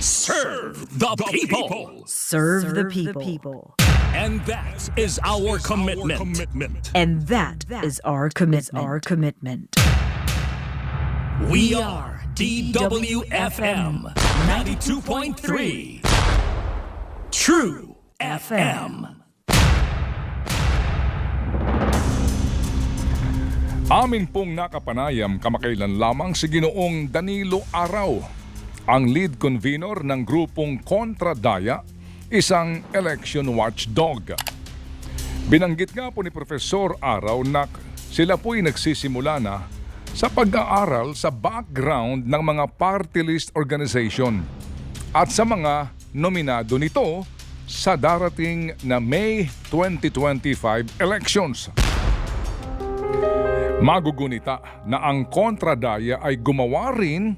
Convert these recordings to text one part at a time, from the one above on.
Serve the people. Serve the people. And that is our commitment. And that is our commitment. Our commitment. We are DWFM 92.3. True FM. Amin pong nakapanayam kamakailan lamang si Ginoong Danilo Araw, ang lead convener ng grupong Kontra Daya, isang election watchdog. Binanggit nga po ni Profesor Araw na sila po'y nagsisimula na sa pag-aaral sa background ng mga party list organization at sa mga nominado nito sa darating na May 2025 elections. Magugunita na ang kontradaya ay gumawa rin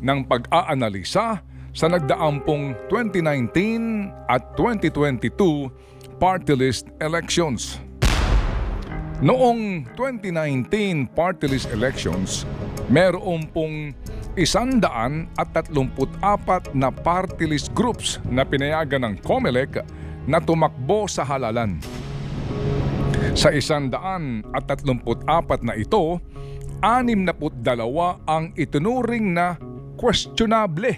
ng pag-aanalisa sa nagdaampong 2019 at 2022 party list elections. Noong 2019 party list elections, meron pong isandaan at tatlumput apat na party list groups na pinayagan ng COMELEC na tumakbo sa halalan. Sa isandaan at tatlumput apat na ito, anim na put dalawa ang itunuring na questionable.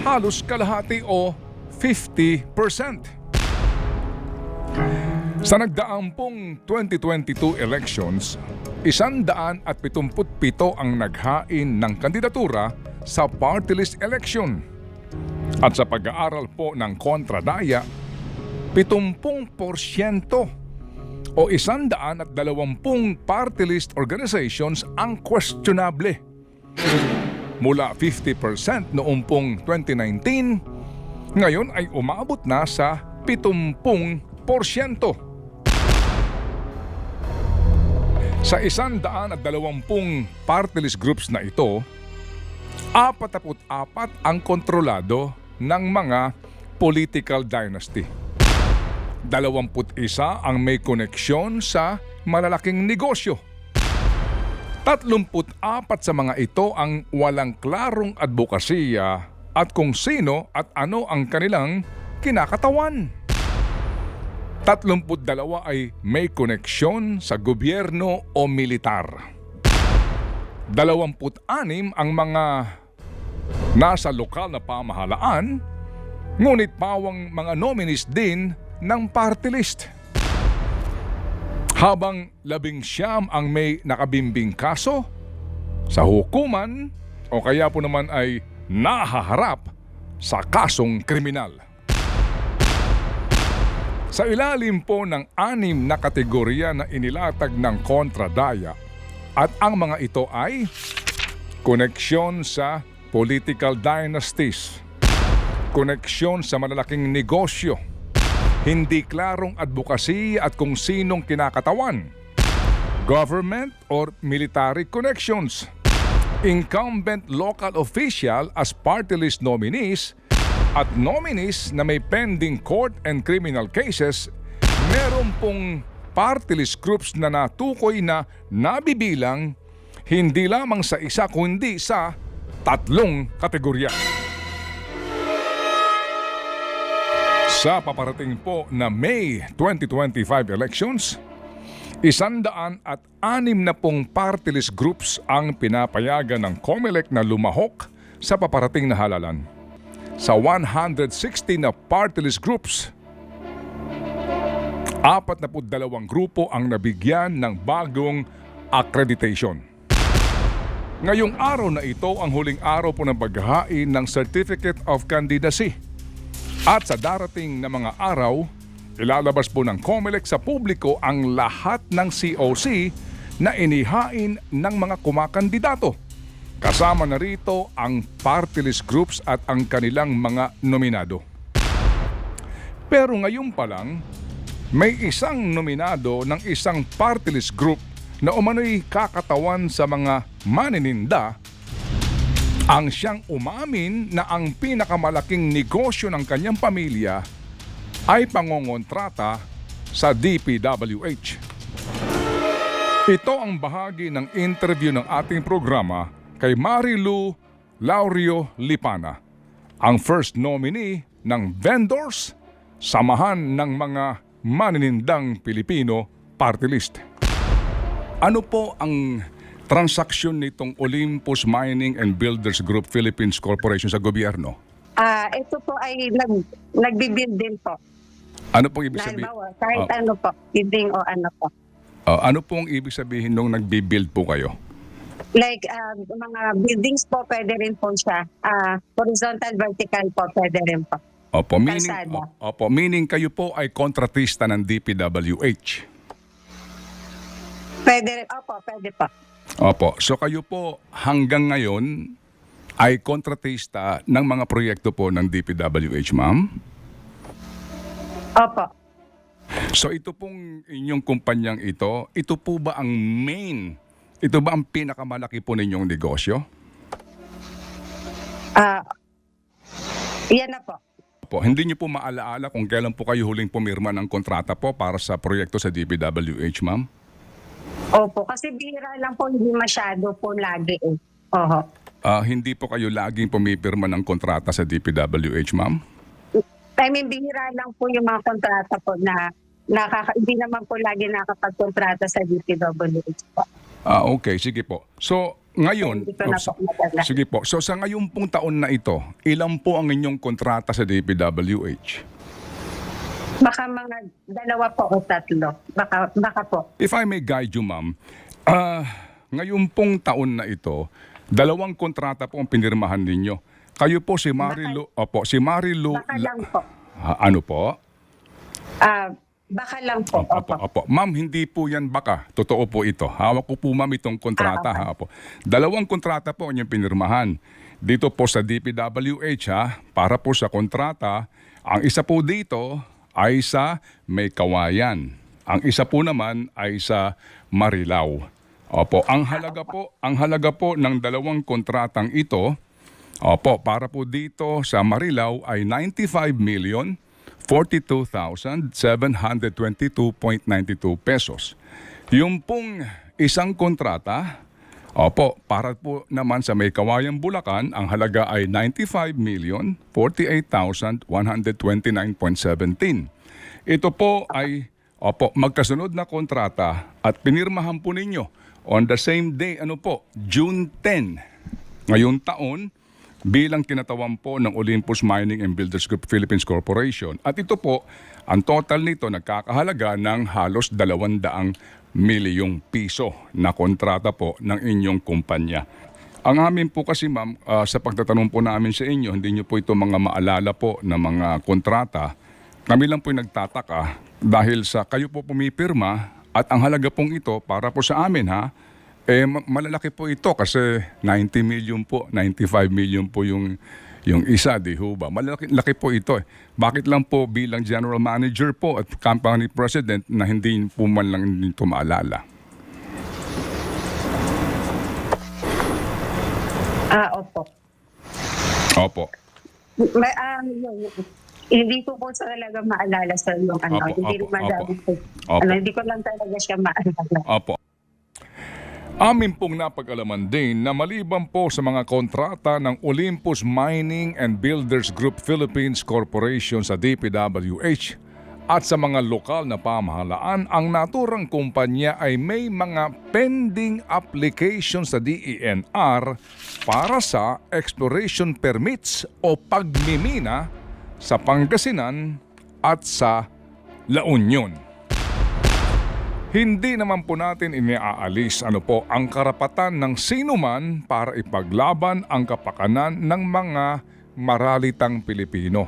Halos kalahati o 50%. Sa nagdaampong 2022 elections, isandaan at pitumput pito ang naghain ng kandidatura sa party list election. At sa pag-aaral po ng kontradaya, 70% o isandaan at dalawampung party list organizations ang questionable. Mula 50% noong pong 2019, ngayon ay umabot na sa 70%. Sa isandaan at dalawampung party groups na ito, apataput apat ang kontrolado ng mga political dynasty. 21 ang may koneksyon sa malalaking negosyo. 34 sa mga ito ang walang klarong advokasya at kung sino at ano ang kanilang kinakatawan. 32 ay may koneksyon sa gobyerno o militar. 26 ang mga nasa lokal na pamahalaan, ngunit pawang mga nominees din ng party list. Habang labing siyam ang may nakabimbing kaso sa hukuman o kaya po naman ay nahaharap sa kasong kriminal. Sa ilalim po ng anim na kategorya na inilatag ng kontradaya at ang mga ito ay koneksyon sa political dynasties, koneksyon sa malalaking negosyo, hindi klarong advokasy at kung sinong kinakatawan, government or military connections, incumbent local official as party list nominees, at nominees na may pending court and criminal cases, meron pong party list groups na natukoy na nabibilang hindi lamang sa isa kundi sa tatlong kategorya. Sa paparating po na May 2025 elections, isandaan at anim na pong party list groups ang pinapayagan ng COMELEC na lumahok sa paparating na halalan. Sa 160 na party list groups, apat na dalawang grupo ang nabigyan ng bagong accreditation. Ngayong araw na ito ang huling araw po ng paghahain ng Certificate of Candidacy at sa darating na mga araw, ilalabas po ng COMELEC sa publiko ang lahat ng COC na inihain ng mga kumakandidato. Kasama na rito ang party list groups at ang kanilang mga nominado. Pero ngayon pa lang, may isang nominado ng isang party list group na umano'y kakatawan sa mga manininda ang siyang umamin na ang pinakamalaking negosyo ng kanyang pamilya ay pangongontrata sa DPWH. Ito ang bahagi ng interview ng ating programa kay Marilu Laurio Lipana, ang first nominee ng vendors, samahan ng mga maninindang Pilipino party list. Ano po ang transaksyon nitong Olympus Mining and Builders Group Philippines Corporation sa gobyerno? Ah, ito po ay nag, nagbibuild din po. Ano pong ibig sabihin? halimbawa, kahit Ah, ano po, building o ano po. ah, ano pong ibig sabihin nung nagbi-build po kayo? Like, ah, mga buildings po, pwede rin po siya. Ah, horizontal, vertical po, pwede rin po. Opo, meaning, Kalsada. opo, meaning kayo po ay kontratista ng DPWH. Pwede rin, opo, pwede po. Opo, so kayo po hanggang ngayon ay kontratista ng mga proyekto po ng DPWH, ma'am? Opo. So ito pong inyong kumpanyang ito, ito po ba ang main, ito ba ang pinakamalaki po ninyong negosyo? Ah, yan na po. Po, hindi niyo po maalaala kung kailan po kayo huling pumirma ng kontrata po para sa proyekto sa DPWH, ma'am? Opo, kasi bihira lang po, hindi masyado po lagi eh. Oho. Ah, hindi po kayo laging pumipirma ng kontrata sa DPWH, ma'am? I mean, bihira lang po yung mga kontrata po na nakaka, hindi naman po lagi nakapagkontrata sa DPWH po. Ah, okay, sige po. So, ngayon, Hindi ko na po sige po. So, sa ngayon pong taon na ito, ilan po ang inyong kontrata sa DPWH? Baka mga dalawa po o tatlo. Baka, baka po. If I may guide you, ma'am, ah, ngayon pong taon na ito, dalawang kontrata po ang pinirmahan ninyo. Kayo po si Marilu, opo, si Marilu, Baka lang po. Ha, ano po? Ah, baka lang po. Opo, Opo. opo. Ma'am, hindi po yan baka. Totoo po ito. Hawak ko po ma'am itong kontrata. Ah, ha, po. Dalawang kontrata po ang pinirmahan. Dito po sa DPWH ha, para po sa kontrata. Ang isa po dito ay sa May Kawayan. Ang isa po naman ay sa Marilao. Opo, ang halaga po, ang halaga po ng dalawang kontratang ito, opo, para po dito sa Marilao ay 95 million 42,722.92 pesos. Yung pong isang kontrata, opo, para po naman sa May Kawayan, Bulacan, ang halaga ay 95 million 48,129.17. Ito po ay opo, magkasunod na kontrata at pinirmahan po ninyo on the same day, ano po, June 10. Ngayong taon, bilang tinatawan po ng Olympus Mining and Builders Group Philippines Corporation. At ito po, ang total nito nagkakahalaga ng halos 200 milyong piso na kontrata po ng inyong kumpanya. Ang amin po kasi ma'am, ah, sa pagtatanong po namin sa inyo, hindi nyo po ito mga maalala po na mga kontrata. Kami lang po nagtataka dahil sa kayo po pumipirma at ang halaga pong ito para po sa amin ha, eh, ma- malalaki po ito kasi 90 million po, 95 million po yung yung isa, di ho ba? Malaki laki po ito. Eh. Bakit lang po bilang general manager po at company president na hindi po man lang ito maalala? Ah, opo. Opo. May, um, hindi ko po talaga maalala sa yung ano. Opo, hindi opo, naman. Opo. Ano, hindi ko lang talaga siya maalala. Opo. Amin pong napag-alaman din na maliban po sa mga kontrata ng Olympus Mining and Builders Group Philippines Corporation sa DPWH at sa mga lokal na pamahalaan, ang naturang kumpanya ay may mga pending application sa DENR para sa exploration permits o pagmimina sa Pangasinan at sa La Union. Hindi naman po natin iniaalis ano po ang karapatan ng sino man para ipaglaban ang kapakanan ng mga maralitang Pilipino.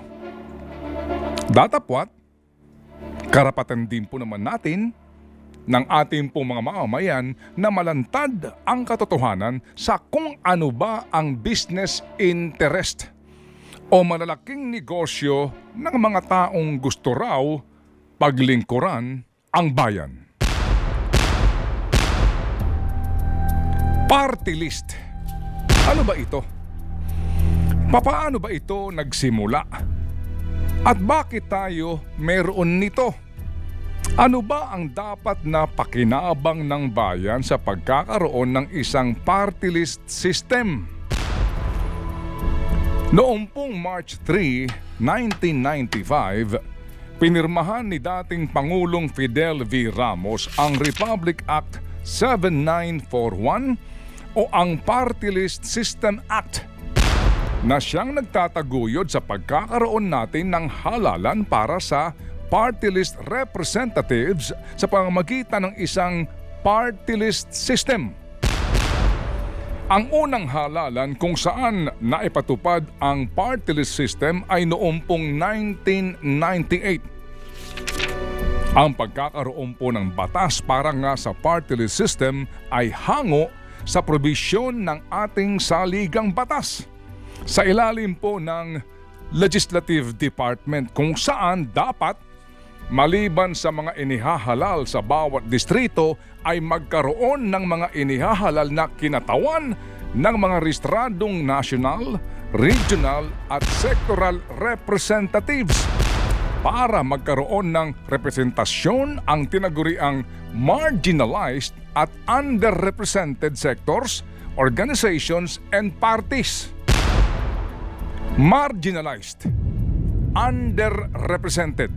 Datapwat, karapatan din po naman natin ng ating pong mga mamamayan na malantad ang katotohanan sa kung ano ba ang business interest o malalaking negosyo ng mga taong gusto raw paglingkuran ang bayan. Party list. Ano ba ito? Papaano ba ito nagsimula? At bakit tayo meron nito? Ano ba ang dapat na pakinabang ng bayan sa pagkakaroon ng isang party list system? Noong pong March 3, 1995, pinirmahan ni dating Pangulong Fidel V. Ramos ang Republic Act 7941 o ang Party List System Act na siyang nagtataguyod sa pagkakaroon natin ng halalan para sa party list representatives sa pamamagitan ng isang party list system. Ang unang halalan kung saan naipatupad ang party list system ay noong pong 1998. Ang pagkakaroon po ng batas para nga sa party list system ay hango sa probisyon ng ating saligang batas. Sa ilalim po ng Legislative Department kung saan dapat maliban sa mga inihahalal sa bawat distrito ay magkaroon ng mga inihahalal na kinatawan ng mga rehistradong national, regional at sectoral representatives para magkaroon ng representasyon ang tinaguriang marginalized at underrepresented sectors, organizations, and parties. Marginalized, underrepresented.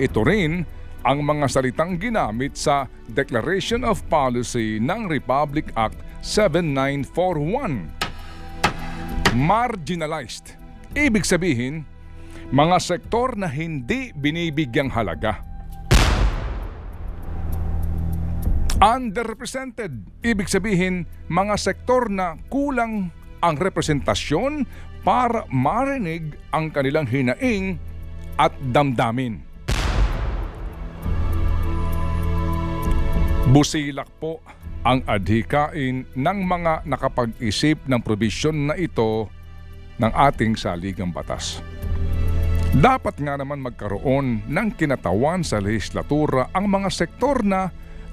Ito rin ang mga salitang ginamit sa Declaration of Policy ng Republic Act 7941. Marginalized. Ibig sabihin, mga sektor na hindi binibigyang halaga. Underrepresented. Ibig sabihin, mga sektor na kulang ang representasyon para marinig ang kanilang hinaing at damdamin. Busilak po ang adhikain ng mga nakapag-isip ng probisyon na ito ng ating saligang batas. Dapat nga naman magkaroon ng kinatawan sa legislatura ang mga sektor na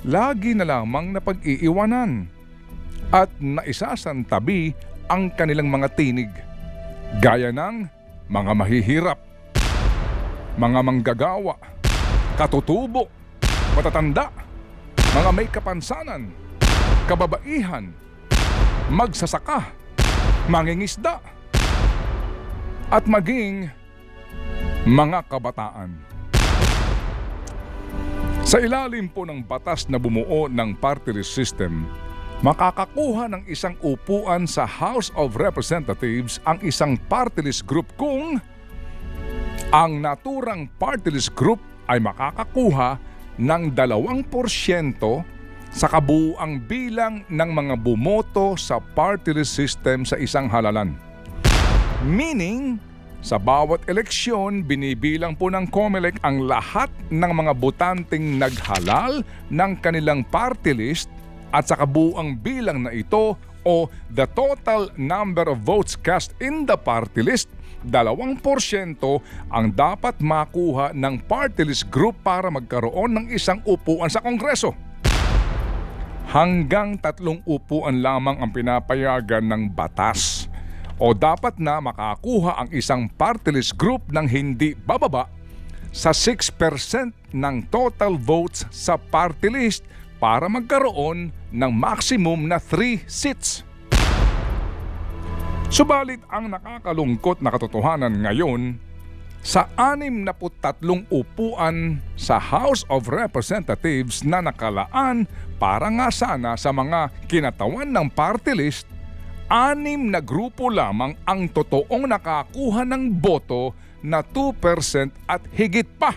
lagi na lamang napag-iiwanan at naisasantabi ang kanilang mga tinig gaya ng mga mahihirap, mga manggagawa, katutubo, matatanda, mga may kapansanan, kababaihan, magsasaka, mangingisda, at maging mga kabataan. Sa ilalim po ng batas na bumuo ng party system, makakakuha ng isang upuan sa House of Representatives ang isang party list group kung ang naturang party list group ay makakakuha ng 2% sa kabuuang bilang ng mga bumoto sa party list system sa isang halalan. Meaning, sa bawat eleksyon, binibilang po ng COMELEC ang lahat ng mga botanteng naghalal ng kanilang party list at sa kabuuang bilang na ito o the total number of votes cast in the party list, 2% ang dapat makuha ng party list group para magkaroon ng isang upuan sa Kongreso. Hanggang tatlong upuan lamang ang pinapayagan ng batas o dapat na makakuha ang isang party list group ng hindi bababa sa 6% ng total votes sa party list para magkaroon ng maximum na 3 seats. Subalit ang nakakalungkot na katotohanan ngayon, sa 63 upuan sa House of Representatives na nakalaan para nga sana sa mga kinatawan ng party list, anim na grupo lamang ang totoong nakakuha ng boto na 2% at higit pa.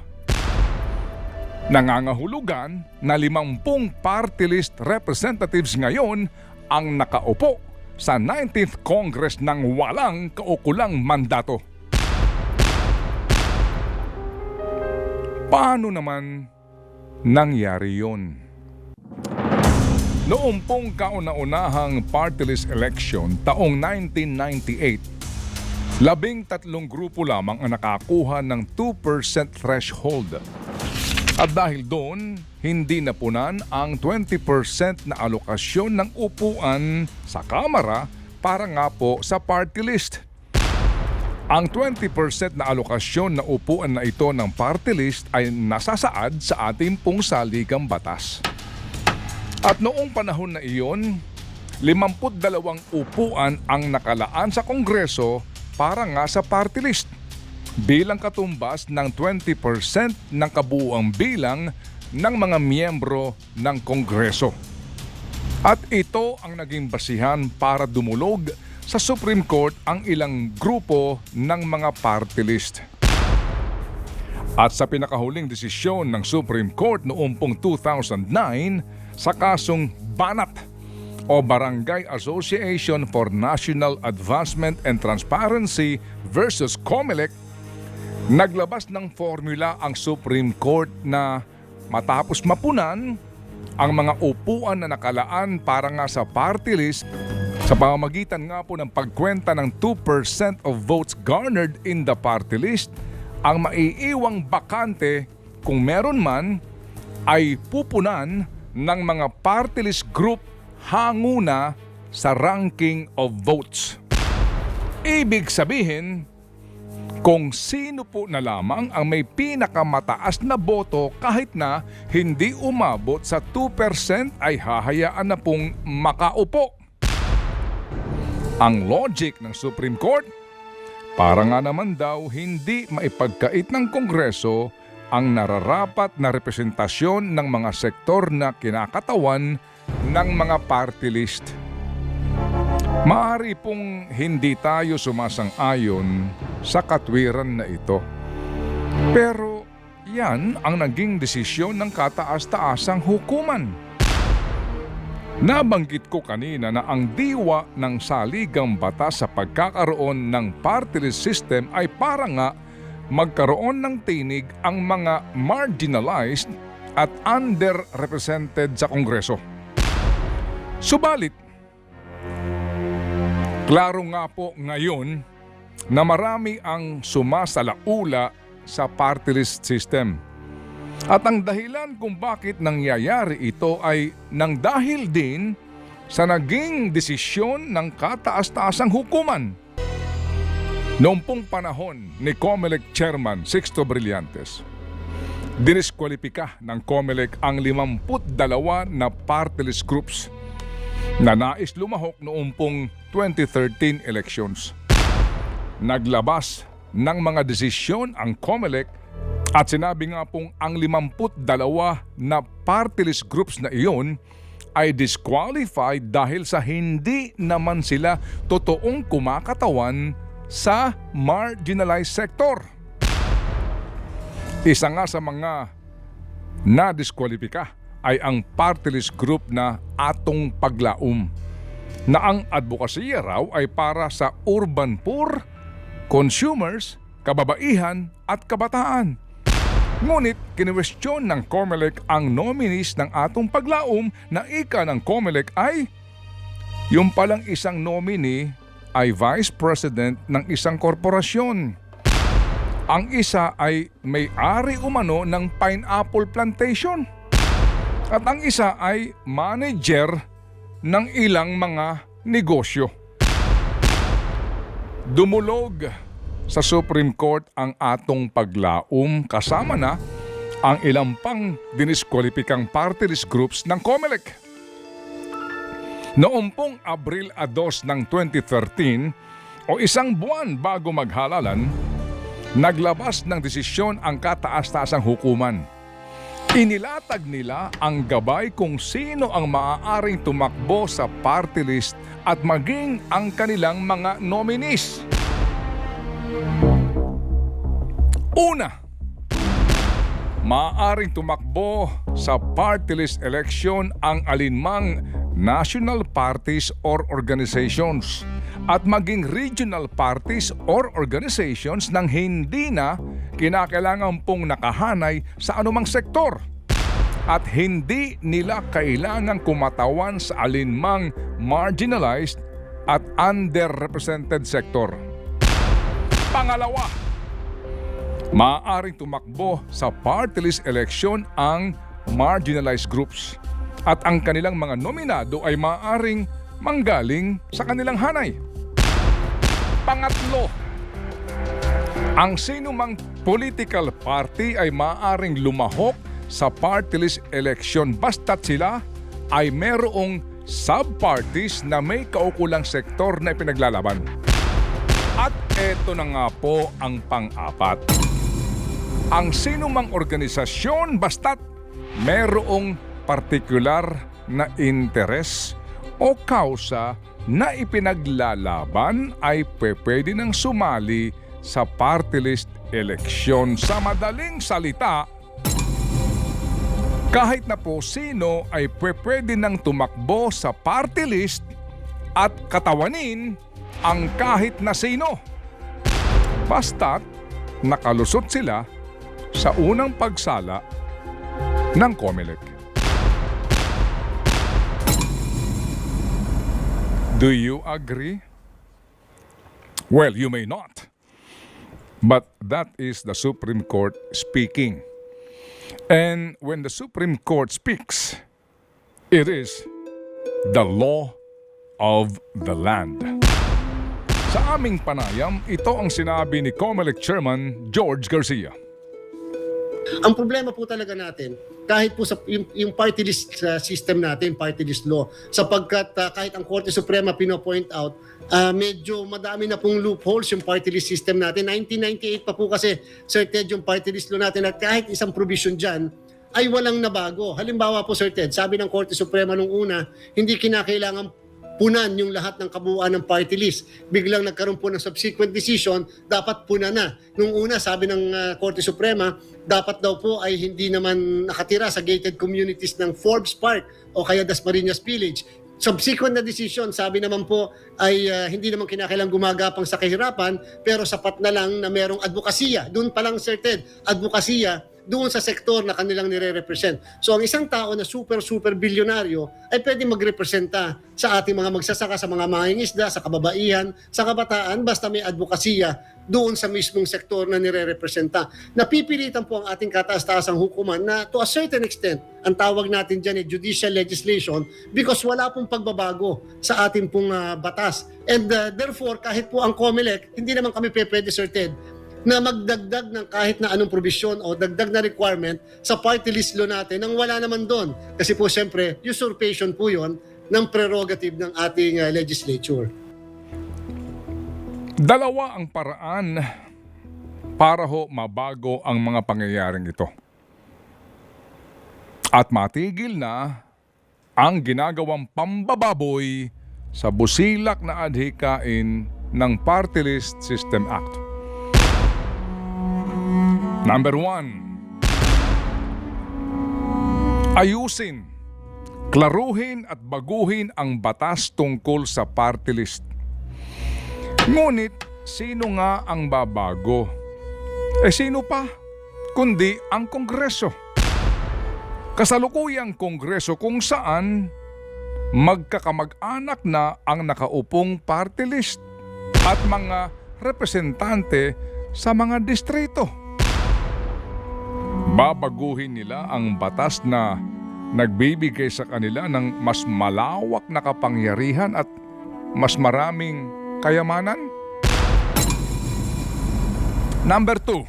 Nangangahulugan na 50 party list representatives ngayon ang nakaupo sa 19th Congress ng walang kaukulang mandato. Paano naman nangyari yon? Noong pong kauna-unahang party list election taong 1998, labing tatlong grupo lamang ang nakakuha ng 2% threshold. At dahil doon, hindi napunan ang 20% na alokasyon ng upuan sa Kamara para nga po sa party list. Ang 20% na alokasyon na upuan na ito ng party list ay nasasaad sa ating pong batas. At noong panahon na iyon, 52 upuan ang nakalaan sa Kongreso para nga sa party list bilang katumbas ng 20% ng kabuuang bilang ng mga miyembro ng Kongreso. At ito ang naging basihan para dumulog sa Supreme Court ang ilang grupo ng mga party list. At sa pinakahuling desisyon ng Supreme Court noong pong 2009 sa kasong Banat o Barangay Association for National Advancement and Transparency versus COMELEC, naglabas ng formula ang Supreme Court na matapos mapunan ang mga upuan na nakalaan para nga sa party list sa pamamagitan nga po ng pagkwenta ng 2% of votes garnered in the party list, ang maiiwang bakante kung meron man ay pupunan ng mga party list group hanguna sa ranking of votes. Ibig sabihin, kung sino po na lamang ang may pinakamataas na boto kahit na hindi umabot sa 2% ay hahayaan na pong makaupo. Ang logic ng Supreme Court, para nga naman daw hindi maipagkait ng Kongreso ang nararapat na representasyon ng mga sektor na kinakatawan ng mga party list. Maari pong hindi tayo sumasang-ayon sa katwiran na ito. Pero yan ang naging desisyon ng kataas-taasang hukuman. Nabanggit ko kanina na ang diwa ng saligang batas sa pagkakaroon ng party list system ay para nga magkaroon ng tinig ang mga marginalized at underrepresented sa Kongreso. Subalit, klaro nga po ngayon na marami ang sumasalaula sa party list system. At ang dahilan kung bakit nangyayari ito ay nang dahil din sa naging desisyon ng kataas-taasang hukuman. Noong pong panahon ni COMELEC Chairman Sixto Brillantes, diniskwalipika ng COMELEC ang 52 na party list groups na nais lumahok noong pong 2013 elections. Naglabas ng mga desisyon ang COMELEC at sinabi nga pong ang 52 na party list groups na iyon ay disqualified dahil sa hindi naman sila totoong kumakatawan sa marginalized sector. Isa nga sa mga na-diskwalipika ay ang party list group na Atong Paglaom na ang advokasya raw ay para sa urban poor, consumers, kababaihan at kabataan. Ngunit kinwestiyon ng COMELEC ang nominees ng atong paglaom na ika ng COMELEC ay yung palang isang nominee ay vice president ng isang korporasyon. Ang isa ay may-ari umano ng pineapple plantation. At ang isa ay manager ng ilang mga negosyo. Dumulog sa Supreme Court ang atong paglaom kasama na ang ilang pang diniskwalipikang party list groups ng COMELEC. Noong pong Abril 2 ng 2013 o isang buwan bago maghalalan, naglabas ng desisyon ang kataas-taasang hukuman. Inilatag nila ang gabay kung sino ang maaaring tumakbo sa party list at maging ang kanilang mga nominees. Una, maaaring tumakbo sa party list election ang alinmang national parties or organizations at maging regional parties or organizations nang hindi na kinakailangan pong nakahanay sa anumang sektor at hindi nila kailangang kumatawan sa alinmang marginalized at underrepresented sector. Pangalawa, maaaring tumakbo sa party list election ang marginalized groups at ang kanilang mga nominado ay maaaring manggaling sa kanilang hanay. Pangatlo, ang sinumang political party ay maaaring lumahok sa party list election basta't sila ay merong sub-parties na may kaukulang sektor na ipinaglalaban. At eto na nga po ang pang-apat. Ang sinumang organisasyon basta't merong partikular na interes o kausa na ipinaglalaban ay pwede nang sumali sa party list eleksyon. Sa madaling salita, kahit na po sino ay pwede nang tumakbo sa party list at katawanin ang kahit na sino. Basta't nakalusot sila sa unang pagsala ng COMELEC. Do you agree? Well, you may not. But that is the Supreme Court speaking. And when the Supreme Court speaks, it is the law of the land. Sa aming panayam, ito ang sinabi ni COMELEC Chairman George Garcia. Ang problema po talaga natin, kahit po sa yung, yung party list uh, system natin, party list law, sapagkat uh, kahit ang Korte Suprema pino-point out, uh, medyo madami na pong loopholes yung party list system natin. 1998 pa po kasi, Sir Ted, yung party list law natin at kahit isang provision dyan, ay walang nabago. Halimbawa po, Sir Ted, sabi ng Korte Suprema nung una, hindi kinakailangan punan yung lahat ng kabuuan ng party list. Biglang nagkaroon po ng subsequent decision, dapat puna na. Nung una, sabi ng uh, Korte Suprema, dapat daw po ay hindi naman nakatira sa gated communities ng Forbes Park o kaya Dasmariñas Village. Subsequent na decision, sabi naman po ay uh, hindi naman kinakailang gumagapang sa kahirapan pero sapat na lang na merong advokasya. Doon pa lang, Sir Ted, advokasya doon sa sektor na kanilang nire-represent. So ang isang tao na super super bilyonaryo ay pwede magrepresenta sa ating mga magsasaka, sa mga mangingisda, sa kababaihan, sa kabataan basta may advokasya doon sa mismong sektor na nire-representa. Napipilitan po ang ating kataas-taasang hukuman na to a certain extent, ang tawag natin dyan ay judicial legislation because wala pong pagbabago sa ating pong ah, batas. And ah, therefore, kahit po ang COMELEC, hindi naman kami pwede, Sir Ted, na magdagdag ng kahit na anong provision o dagdag na requirement sa party list law natin nang wala naman doon. Kasi po siyempre, usurpation po yon ng prerogative ng ating uh, legislature. Dalawa ang paraan para ho mabago ang mga pangyayaring ito. At matigil na ang ginagawang pambababoy sa busilak na adhikain ng Party List System Act. Number one, ayusin, klaruhin at baguhin ang batas tungkol sa party list. Ngunit, sino nga ang babago? Eh sino pa? Kundi ang Kongreso. Kasalukuyang Kongreso kung saan magkakamag-anak na ang nakaupong party list at mga representante sa mga distrito. Babaguhin nila ang batas na nagbibigay sa kanila ng mas malawak na kapangyarihan at mas maraming kayamanan? Number two,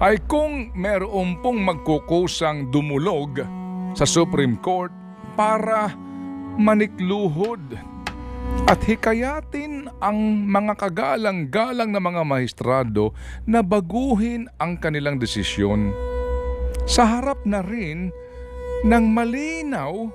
ay kung meron pong magkukusang dumulog sa Supreme Court para manikluhod at hikayatin ang mga kagalang-galang na mga maestrado na baguhin ang kanilang desisyon sa harap na rin ng malinaw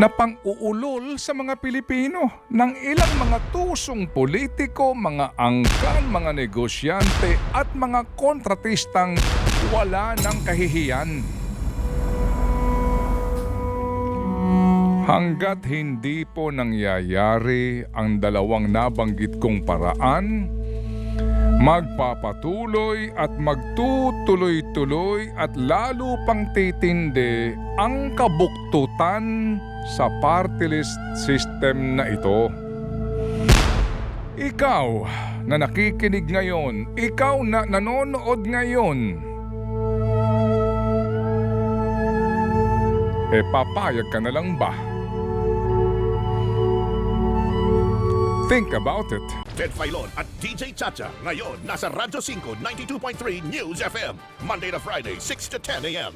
na pang-uulol sa mga Pilipino ng ilang mga tusong politiko, mga angkan, mga negosyante at mga kontratistang wala ng kahihiyan. Hanggat hindi po nangyayari ang dalawang nabanggit kong paraan, magpapatuloy at magtutuloy-tuloy at lalo pang titindi ang kabuktutan sa party list system na ito. Ikaw na nakikinig ngayon, ikaw na nanonood ngayon, e papayag ka na lang ba? Think about it. Ted Filon at DJ Chacha. Ngayon, nasa Radyo 5, 92.3 News FM. Monday to Friday, 6 to 10 a.m.